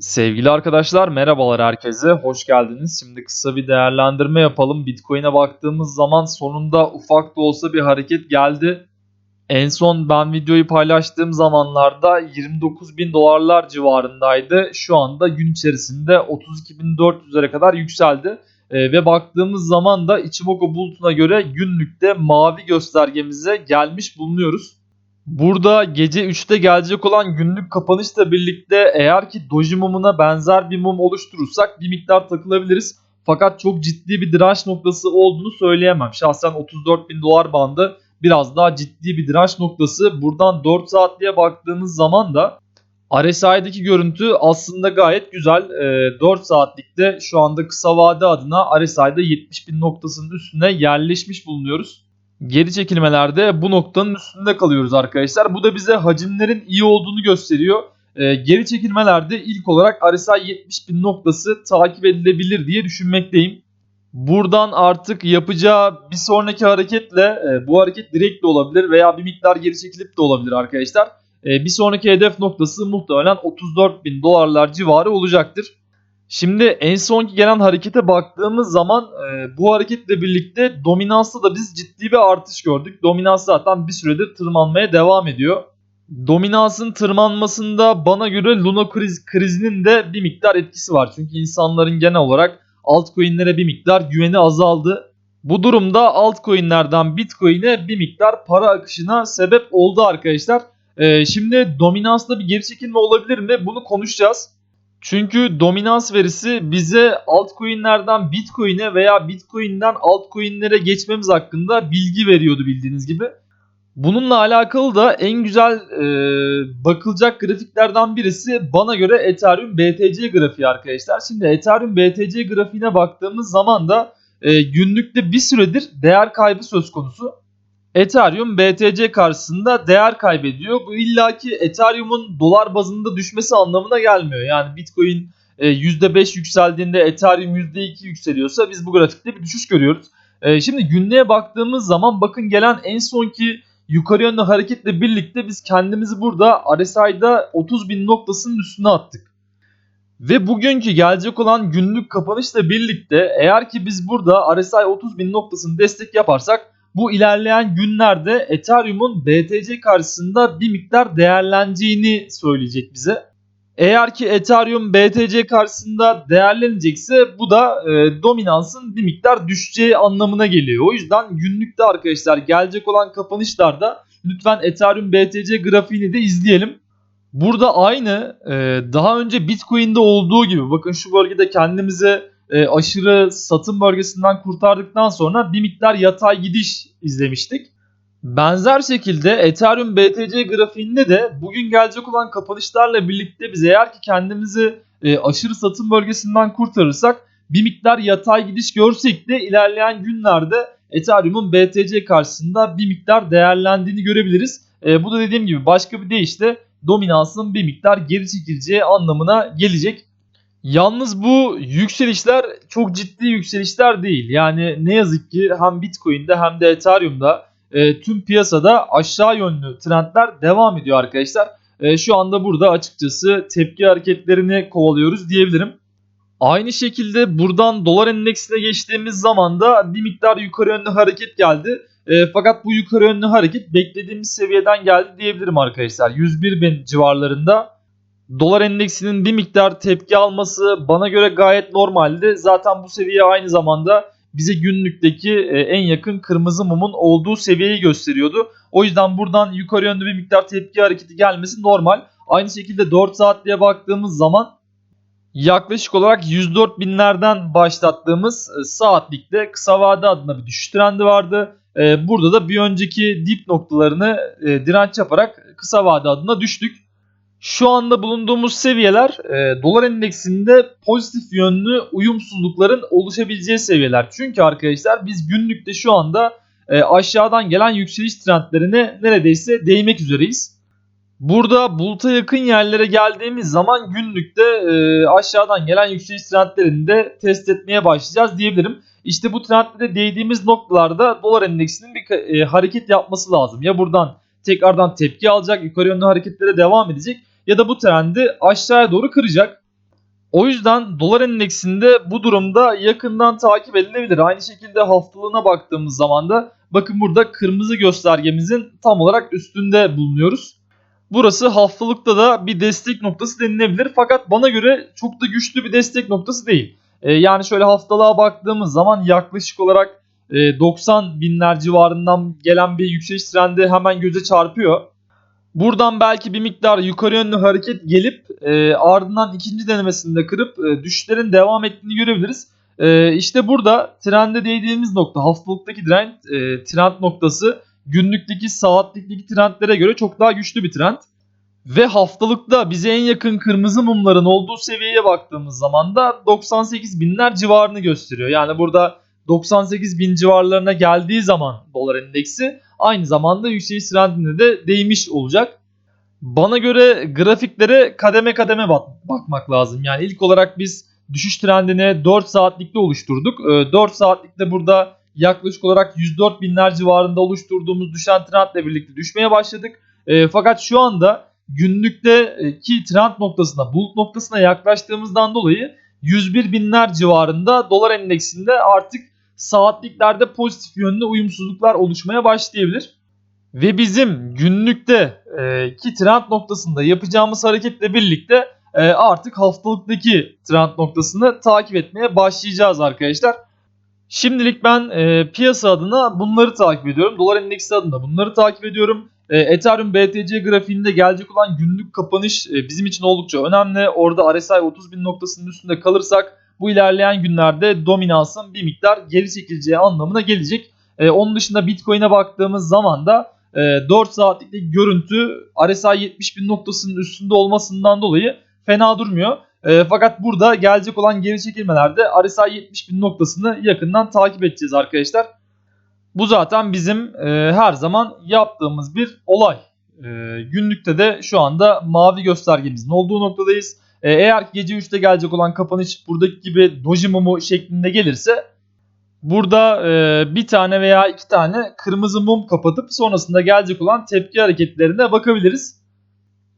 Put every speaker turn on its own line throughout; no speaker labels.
Sevgili arkadaşlar merhabalar herkese hoş geldiniz. Şimdi kısa bir değerlendirme yapalım. Bitcoin'e baktığımız zaman sonunda ufak da olsa bir hareket geldi. En son ben videoyu paylaştığım zamanlarda 29 bin dolarlar civarındaydı. Şu anda gün içerisinde 32.400'lere kadar yükseldi. Ee, ve baktığımız zaman da Ichimoku bulutuna göre günlükte mavi göstergemize gelmiş bulunuyoruz. Burada gece 3'te gelecek olan günlük kapanışla birlikte eğer ki doji mumuna benzer bir mum oluşturursak bir miktar takılabiliriz. Fakat çok ciddi bir direnç noktası olduğunu söyleyemem. Şahsen 34 bin dolar bandı biraz daha ciddi bir direnç noktası. Buradan 4 saatliğe baktığımız zaman da RSI'deki görüntü aslında gayet güzel. Ee, 4 saatlikte şu anda kısa vade adına RSI'de 70 bin noktasının üstüne yerleşmiş bulunuyoruz. Geri çekilmelerde bu noktanın üstünde kalıyoruz arkadaşlar. Bu da bize hacimlerin iyi olduğunu gösteriyor. Ee, geri çekilmelerde ilk olarak RSI 70 bin noktası takip edilebilir diye düşünmekteyim. Buradan artık yapacağı bir sonraki hareketle e, bu hareket direkt de olabilir veya bir miktar geri çekilip de olabilir arkadaşlar. E, bir sonraki hedef noktası muhtemelen 34 bin dolarlar civarı olacaktır. Şimdi en sonki gelen harekete baktığımız zaman e, bu hareketle birlikte dominansta da biz ciddi bir artış gördük. Dominans zaten bir süredir tırmanmaya devam ediyor. Dominansın tırmanmasında bana göre Luna kriz, krizinin de bir miktar etkisi var. Çünkü insanların genel olarak altcoin'lere bir miktar güveni azaldı. Bu durumda altcoin'lerden Bitcoin'e bir miktar para akışına sebep oldu arkadaşlar. Ee, şimdi dominansta bir geri çekilme olabilir mi? Bunu konuşacağız. Çünkü dominans verisi bize altcoin'lerden Bitcoin'e veya Bitcoin'den altcoin'lere geçmemiz hakkında bilgi veriyordu bildiğiniz gibi. Bununla alakalı da en güzel e, bakılacak grafiklerden birisi bana göre Ethereum BTC grafiği arkadaşlar. Şimdi Ethereum BTC grafiğine baktığımız zaman da e, günlükte bir süredir değer kaybı söz konusu. Ethereum BTC karşısında değer kaybediyor. Bu illaki Ethereum'un dolar bazında düşmesi anlamına gelmiyor. Yani Bitcoin e, %5 yükseldiğinde Ethereum %2 yükseliyorsa biz bu grafikte bir düşüş görüyoruz. E, şimdi günlüğe baktığımız zaman bakın gelen en sonki yukarı yönlü hareketle birlikte biz kendimizi burada RSI'da 30 bin noktasının üstüne attık. Ve bugünkü gelecek olan günlük kapanışla birlikte eğer ki biz burada RSI 30 bin noktasını destek yaparsak bu ilerleyen günlerde Ethereum'un BTC karşısında bir miktar değerleneceğini söyleyecek bize. Eğer ki Ethereum BTC karşısında değerlenecekse bu da e, dominansın bir miktar düşeceği anlamına geliyor. O yüzden günlükte arkadaşlar gelecek olan kapanışlarda lütfen Ethereum BTC grafiğini de izleyelim. Burada aynı e, daha önce Bitcoin'de olduğu gibi bakın şu bölgede kendimize e, aşırı satım bölgesinden kurtardıktan sonra bir miktar yatay gidiş izlemiştik. Benzer şekilde Ethereum BTC grafiğinde de bugün gelecek olan kapanışlarla birlikte biz eğer ki kendimizi e, aşırı satım bölgesinden kurtarırsak bir miktar yatay gidiş görsek de ilerleyen günlerde Ethereum'un BTC karşısında bir miktar değerlendiğini görebiliriz. E, bu da dediğim gibi başka bir deyişle dominansın bir miktar geri çekileceği anlamına gelecek. Yalnız bu yükselişler çok ciddi yükselişler değil. Yani ne yazık ki hem Bitcoin'de hem de Ethereum'da e, tüm piyasada aşağı yönlü trendler devam ediyor arkadaşlar. E, şu anda burada açıkçası tepki hareketlerini kovalıyoruz diyebilirim. Aynı şekilde buradan dolar endeksine geçtiğimiz zaman da bir miktar yukarı yönlü hareket geldi. E, fakat bu yukarı yönlü hareket beklediğimiz seviyeden geldi diyebilirim arkadaşlar. 101 bin civarlarında dolar endeksinin bir miktar tepki alması bana göre gayet normaldi. Zaten bu seviye aynı zamanda bize günlükteki e, en yakın kırmızı mumun olduğu seviyeyi gösteriyordu. O yüzden buradan yukarı yönlü bir miktar tepki hareketi gelmesi normal. Aynı şekilde 4 saatliğe baktığımız zaman yaklaşık olarak 104 binlerden başlattığımız e, saatlikte kısa vade adına bir düşüş trendi vardı. E, burada da bir önceki dip noktalarını direnç yaparak kısa vade adına düştük. Şu anda bulunduğumuz seviyeler e, dolar endeksinde pozitif yönlü uyumsuzlukların oluşabileceği seviyeler. Çünkü arkadaşlar biz günlükte şu anda e, aşağıdan gelen yükseliş trendlerine neredeyse değmek üzereyiz. Burada buluta yakın yerlere geldiğimiz zaman günlükte e, aşağıdan gelen yükseliş trendlerini de test etmeye başlayacağız diyebilirim. İşte bu trendlere değdiğimiz noktalarda dolar endeksinin bir e, hareket yapması lazım. Ya buradan tekrardan tepki alacak, yukarı yönlü hareketlere devam edecek ya da bu trendi aşağıya doğru kıracak. O yüzden dolar endeksinde bu durumda yakından takip edilebilir. Aynı şekilde haftalığına baktığımız zaman da bakın burada kırmızı göstergemizin tam olarak üstünde bulunuyoruz. Burası haftalıkta da bir destek noktası denilebilir. Fakat bana göre çok da güçlü bir destek noktası değil. Ee, yani şöyle haftalığa baktığımız zaman yaklaşık olarak e, 90 binler civarından gelen bir yükseliş trendi hemen göze çarpıyor. Buradan belki bir miktar yukarı yönlü hareket gelip e, ardından ikinci denemesinde kırıp e, düşüşlerin devam ettiğini görebiliriz. E, işte burada trende değdiğimiz nokta haftalıktaki trend, e, trend noktası günlükteki saatlikteki trendlere göre çok daha güçlü bir trend. Ve haftalıkta bize en yakın kırmızı mumların olduğu seviyeye baktığımız zaman da 98 binler civarını gösteriyor. Yani burada 98 bin civarlarına geldiği zaman dolar endeksi aynı zamanda yükseliş trendine de değmiş olacak. Bana göre grafiklere kademe kademe bak- bakmak lazım. Yani ilk olarak biz düşüş trendini 4 saatlikte oluşturduk. Ee, 4 saatlikte burada yaklaşık olarak 104 binler civarında oluşturduğumuz düşen trendle birlikte düşmeye başladık. Ee, fakat şu anda günlükteki trend noktasına, bulut noktasına yaklaştığımızdan dolayı 101 binler civarında dolar endeksinde artık saatliklerde pozitif yönlü uyumsuzluklar oluşmaya başlayabilir. Ve bizim günlükte e, ki trend noktasında yapacağımız hareketle birlikte e, artık haftalıktaki trend noktasını takip etmeye başlayacağız arkadaşlar. Şimdilik ben e, piyasa adına bunları takip ediyorum. Dolar endeksi adına bunları takip ediyorum. E, Ethereum BTC grafiğinde gelecek olan günlük kapanış e, bizim için oldukça önemli. Orada RSI 30 bin noktasının üstünde kalırsak bu ilerleyen günlerde dominansın bir miktar geri çekileceği anlamına gelecek. E, onun dışında Bitcoin'e baktığımız zaman da e, 4 saatlik görüntü RSI 70 bin noktasının üstünde olmasından dolayı fena durmuyor. E, fakat burada gelecek olan geri çekilmelerde RSI 70 bin noktasını yakından takip edeceğiz arkadaşlar. Bu zaten bizim e, her zaman yaptığımız bir olay. E, günlükte de şu anda mavi göstergemizin olduğu noktadayız. E, eğer gece 3'te gelecek olan kapanış buradaki gibi doji şeklinde gelirse burada e, bir tane veya iki tane kırmızı mum kapatıp sonrasında gelecek olan tepki hareketlerine bakabiliriz.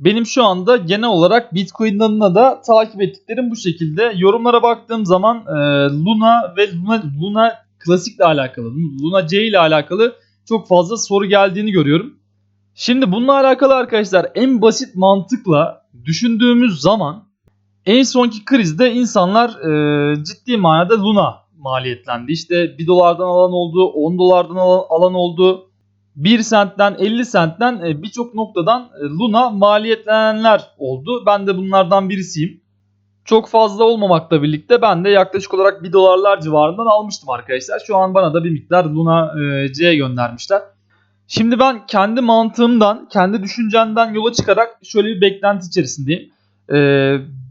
Benim şu anda genel olarak Bitcoin adına da takip ettiklerim bu şekilde. Yorumlara baktığım zaman e, Luna ve Luna, Luna Classic ile alakalı, Luna C ile alakalı çok fazla soru geldiğini görüyorum. Şimdi bununla alakalı arkadaşlar en basit mantıkla düşündüğümüz zaman en sonki krizde insanlar e, ciddi manada Luna maliyetlendi. İşte 1 dolardan alan oldu, 10 dolardan alan, alan oldu. 1 sentten 50 sentten e, birçok noktadan e, Luna maliyetlenenler oldu. Ben de bunlardan birisiyim. Çok fazla olmamakla birlikte ben de yaklaşık olarak 1 dolarlar civarından almıştım arkadaşlar. Şu an bana da bir miktar Luna e, C göndermişler. Şimdi ben kendi mantığımdan, kendi düşüncemden yola çıkarak şöyle bir beklenti içerisindeyim. E,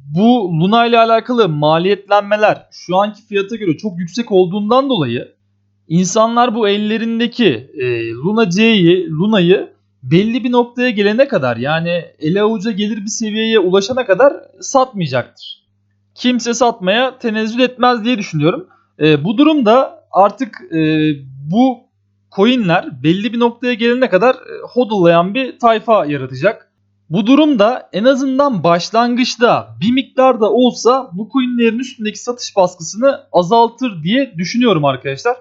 bu Luna ile alakalı maliyetlenmeler şu anki fiyata göre çok yüksek olduğundan dolayı insanlar bu ellerindeki e, Luna C'yi, Luna'yı belli bir noktaya gelene kadar yani ele avuca gelir bir seviyeye ulaşana kadar satmayacaktır. Kimse satmaya tenezzül etmez diye düşünüyorum. E, bu durumda artık e, bu coinler belli bir noktaya gelene kadar e, hodlayan bir tayfa yaratacak. Bu durumda en azından başlangıçta bir miktar da olsa bu coinlerin üstündeki satış baskısını azaltır diye düşünüyorum arkadaşlar.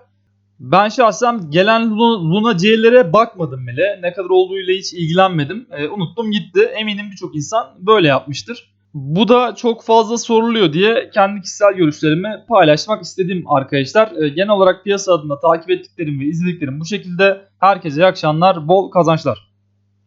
Ben şahsen gelen Luna, C'lere bakmadım bile. Ne kadar olduğuyla hiç ilgilenmedim. E, unuttum gitti. Eminim birçok insan böyle yapmıştır. Bu da çok fazla soruluyor diye kendi kişisel görüşlerimi paylaşmak istedim arkadaşlar. E, genel olarak piyasa adına takip ettiklerim ve izlediklerim bu şekilde. Herkese iyi akşamlar, bol kazançlar.